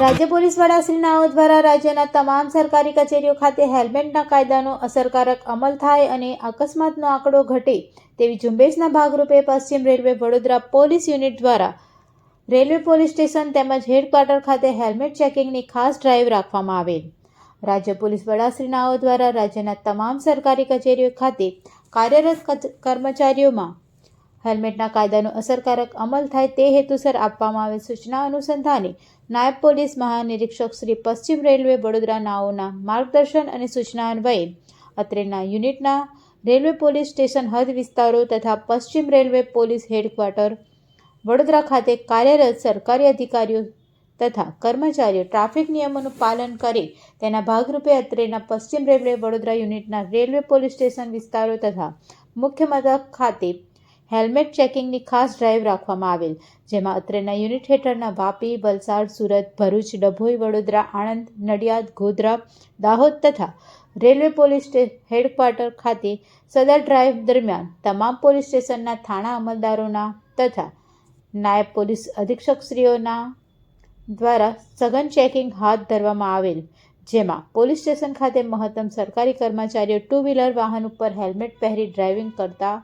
રાજ્ય પોલીસ વડા દ્વારા રાજ્યના તમામ સરકારી કચેરીઓ ખાતે હેલ્મેટના કાયદાનો અસરકારક અમલ થાય અને અકસ્માતનો આંકડો ઘટે તેવી ઝુંબેશના ભાગરૂપે પશ્ચિમ રેલવે વડોદરા પોલીસ યુનિટ દ્વારા રેલવે પોલીસ સ્ટેશન તેમજ હેડક્વાર્ટર ખાતે હેલ્મેટ ચેકિંગની ખાસ ડ્રાઈવ રાખવામાં આવેલ. રાજ્ય પોલીસ વડા દ્વારા રાજ્યના તમામ સરકારી કચેરીઓ ખાતે કાર્યરત કર્મચારીઓમાં હેલ્મેટના કાયદાનો અસરકારક અમલ થાય તે હેતુસર આપવામાં આવેલ સૂચના અનુસંધાને નાયબ પોલીસ મહાનિરીક્ષક શ્રી પશ્ચિમ રેલવે વડોદરા નાઓના માર્ગદર્શન અને સૂચના અન્વયે અત્રેના યુનિટના રેલવે પોલીસ સ્ટેશન હદ વિસ્તારો તથા પશ્ચિમ રેલવે પોલીસ હેડક્વાર્ટર, વડોદરા ખાતે કાર્યરત સરકારી અધિકારીઓ તથા કર્મચારીઓ ટ્રાફિક નિયમોનું પાલન કરે તેના ભાગરૂપે અત્રેના પશ્ચિમ રેલવે વડોદરા યુનિટના રેલવે પોલીસ સ્ટેશન વિસ્તારો તથા મુખ્ય મથક ખાતે હેલ્મેટ ચેકિંગની ખાસ ડ્રાઈવ રાખવામાં આવેલ, જેમાં અત્રેના યુનિટ હેઠળના વાપી, વલસાડ, સુરત, ભરૂચ, ડભોઈ, વડોદરા, આણંદ, નડિયાદ, ગોધરા, દાહોદ તથા રેલવે પોલીસ હેડક્વાર્ટર ખાતે સદર ડ્રાઈવ દરમિયાન તમામ પોલીસ સ્ટેશનના થાણા અમલદારોના તથા નાયબ પોલીસ અધિક્ષકશ્રીઓના દ્વારા સઘન ચેકિંગ હાથ ધરવામાં આવેલ, જેમાં પોલીસ સ્ટેશન ખાતે મહત્તમ સરકારી કર્મચારીઓ ટુ વ્હીલર વાહન ઉપર હેલ્મેટ પહેરી ડ્રાઇવિંગ કરતા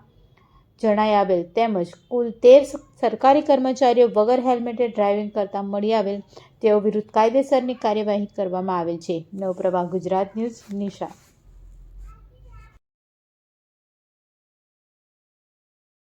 જણાઈ આવેલ તેમજ કુલ તેર સરકારી કર્મચારીઓ વગર હેલ્મેટે ડ્રાઇવિંગ કરતા મળી આવેલ તેઓ વિરુદ્ધ કાયદેસરની કાર્યવાહી કરવામાં આવેલ છે. નવપ્રભા, ગુજરાત ન્યૂઝ, નિશા.